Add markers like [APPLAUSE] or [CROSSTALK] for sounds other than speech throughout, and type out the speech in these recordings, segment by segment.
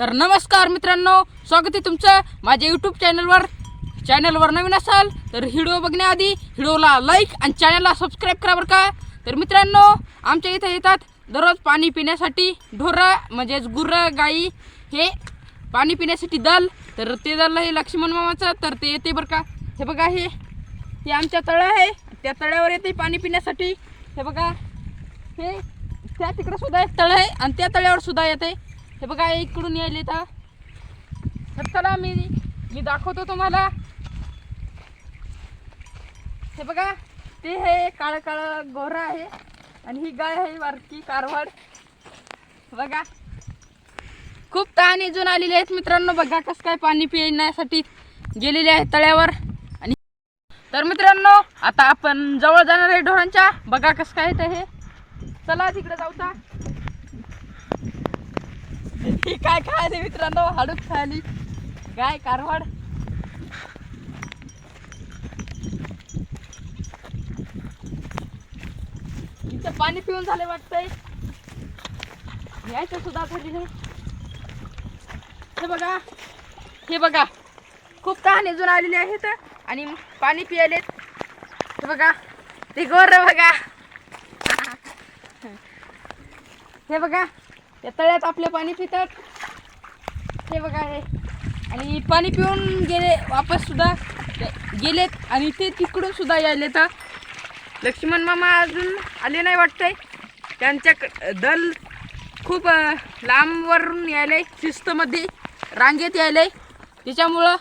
तर नमस्कार मित्रांनो स्वागत आहे तुमचं माझ्या यूट्यूब चॅनलवर चॅनलवर नवीन असाल तर व्हिडिओ बघण्याआधी व्हिडिओला लाईक आणि चॅनलला सबस्क्राईब करा बरं का? तर मित्रांनो आमच्या इथं येतात दररोज पाणी पिण्यासाठी ढोरं म्हणजेच गुरं गाई हे पाणी पिण्यासाठी दल. तर ते दल हे लक्ष्मण मामाचं तर ते येते बरं का? हे बघा हे. हे आमच्या तळं आहे. त्या तळ्यावर येते पाणी पिण्यासाठी. हे बघा. हे त्या तिकडे सुद्धा एक तळं आहे आणि त्या तळ्यावर सुद्धा येते. हे बघा इकडून यायले तर तर चला मी मी दाखवतो तुम्हाला. हे बघा ते हे काळं काळं गोरा आहे आणि ही गाय आहे वारकी कारवड. बघा. खूप तहान इजून आलेले आहेत मित्रांनो बघा कसं काय पाणी पिण्यासाठी गेलेले आहेत तळ्यावर. आणि तर मित्रांनो आता आपण जवळ जाणार आहे ढोरांच्या. बघा कसं काय ते हे. चला तिकडे जाऊता ही काय खायले मित्रांनो? हाडूक खायली. गाय कारवाड. इथं पाणी पिऊन झाले वाटतंय. यायचं सुद्धा खाली हे बघा. हे बघा. खूप तहान अजून आलेले आहेत आणि पाणी पियालेत. हे बघा. ते गोर बघा. [LAUGHS] हे बघा. त्या तळ्यात आपले पाणी पितात. हे बघा हे. आणि पाणी पिऊन गेले वापस सुद्धा गेलेत आणि ते तिकडून सुद्धा यायले तर लक्ष्मण मामा अजून आले नाही वाटतंय. त्यांच्या क- दल खूप लांबवरून लांबवरून यायले शिस्तमध्ये रांगेत यायले. त्याच्यामुळं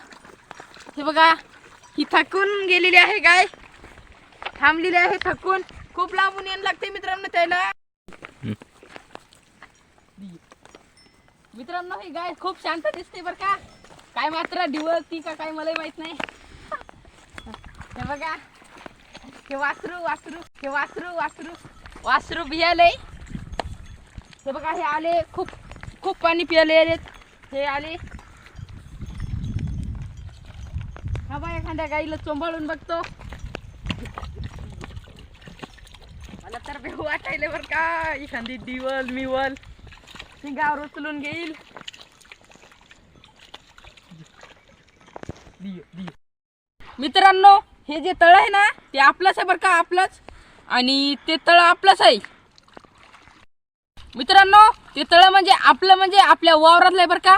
हे बघा ही थकून गेलेली आहे गाय. थांबलेली आहे थकून. खूप लांबून यायला लागते मित्रांनो त्याला. मित्रांनो ही गाय खूप शांत दिसते बर का? काय मात्र ती का काय मला माहीत नाही. हे बघा. हे वासरू वासरू हे वासरू वासरू. वासरू बियाले. हे बघा हे आले. खूप खूप पाणी पियाले हे. आले. हा बा एखाद्या गाईला चोंबाळून बघतो. मला तर भेऊ वाटायले बर का. एखादी दिवल मिवल. गावर उचलून घेईल. मित्रांनो हे जे तळ आहे ना ते आपलंच आहे बरं का आपलंच. आणि ते तळ आपलंच आहे. मित्रांनो ते तळ म्हणजे आपलं म्हणजे आपल्या वावरातलं आहे बरं का.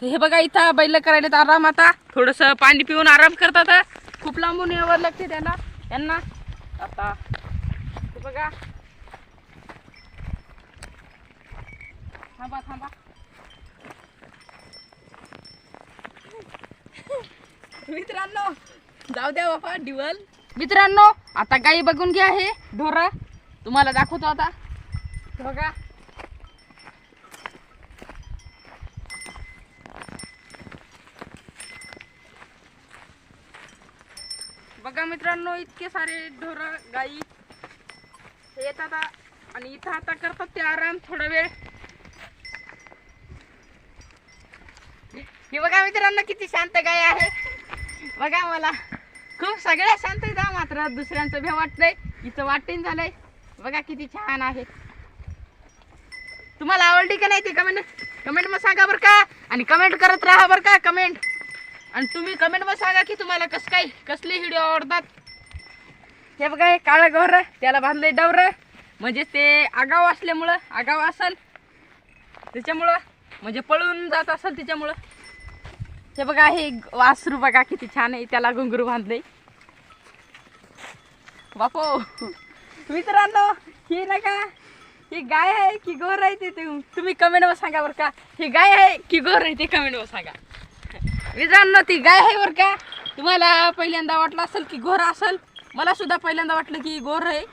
तर हे बघा इथं बैल करायला आराम आता. थोडंसं पाणी पिऊन आराम करतात. खूप लांबून यावं लागते त्यांना. त्यांना आता बघा. थांबा थांबा. मित्रांनो जाऊ द्या बाबा डिवल. मित्रांनो आता गाई बघून घ्या हे ढोरा. तुम्हाला दाखवतो आता. बघा. बघा मित्रांनो इतके सारे ढोर गाई हे येतात आणि इथं आता करतात ते आराम थोडा वेळ. हे बघा मित्रांनो किती शांत गाय आहे. बघा मला. खूप सगळ्या शांत आहेत मात्र. दुसऱ्यांचं भे वाटतंय. इथं वाटेन झालंय. बघा किती छान आहे. तुम्हाला आवडली का नाही ते कमेंट कमेंट मग सांगा बरं का. आणि कमेंट करत राहा बरं का कमेंट आणि तुम्ही कमेंट मग सांगा की तुम्हाला कसं काय कसले व्हिडिओ आवडतात. हे बघा हे काळं गौर त्याला बांधलंय डवर. म्हणजे ते आगाव असल्यामुळं आगाव असल. त्याच्यामुळं म्हणजे पळून जात असेल त्याच्यामुळं. हे बघा हे वासरू बघा किती छान आहे. त्याला घुंगरू बांधले बापो मित्रांनो हे ना का ही गाय आहे की गोर आहे ते? तुम्ही कमेंटवर सांगा बरं का. ही गाय आहे की गोर आहे ते कमेंटवर सांगा. मित्रांनो ती गाय आहे बरं का. तुम्हाला पहिल्यांदा वाटलं असेल की गोर असेल. मला सुद्धा पहिल्यांदा वाटलं की गोर आहे.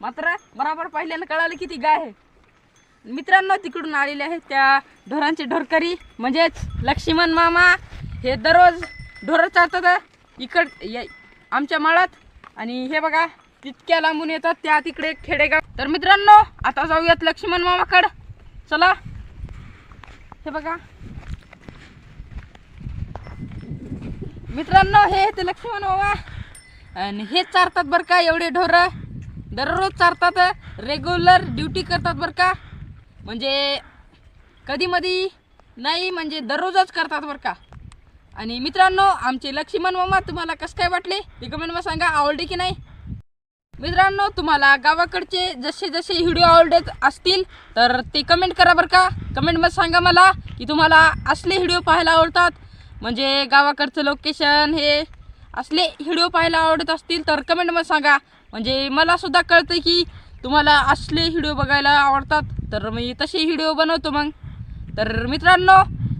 मात्र बराबर पहिल्यांदा कळालं की ती गाय आहे. मित्रांनो तिकडून आलेले आहेत त्या ढोरांचे ढोरकरी म्हणजेच लक्ष्मण मामा. हे दररोज ढोरं चालतात इकड आमच्या माळात. आणि हे बघा तितक्या लांबून येतात त्या तिकडे खेडेगाव. तर मित्रांनो आता जाऊयात लक्ष्मण मामाकड. चला. हे बघा. मित्रांनो हे ते लक्ष्मण मामा. आणि हे चारतात बरं का एवढे ढोरं. दररोज चारतात रेग्युलर ड्युटी करतात बरं का. म्हणजे कधीमधी नाही म्हणजे दररोजच करतात बरं का. आणि मित्रांनो आमचे लक्ष्मण मामा तुम्हाला कसं काय वाटले? ते कमेंटमध्ये सांगा आवडले की नाही? मित्रांनो तुम्हाला गावाकडचे जसे जसे व्हिडिओ आवडत असतील तर ते कमेंट करा बरं का. कमेंटमध्ये सांगा मला की तुम्हाला असले व्हिडिओ पाहायला आवडतात. म्हणजे गावाकडचं लोकेशन हे असले व्हिडिओ पाहायला आवडत असतील तर कमेंटमध्ये सांगा. म्हणजे मला सुद्धा कळतं की तुम्हाला असले व्हिडिओ बघायला आवडतात तर मी तसे व्हिडिओ बनवतो मग. तर मित्रांनो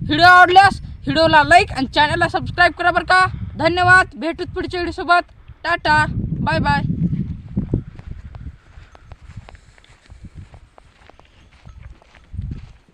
व्हिडिओ आवडल्यास व्हिडिओला लाईक आणि चॅनलला सबस्क्राईब करा बरं का. धन्यवाद. भेटूत पुढच्या व्हिडिओसोबत. टाटा. Bye bye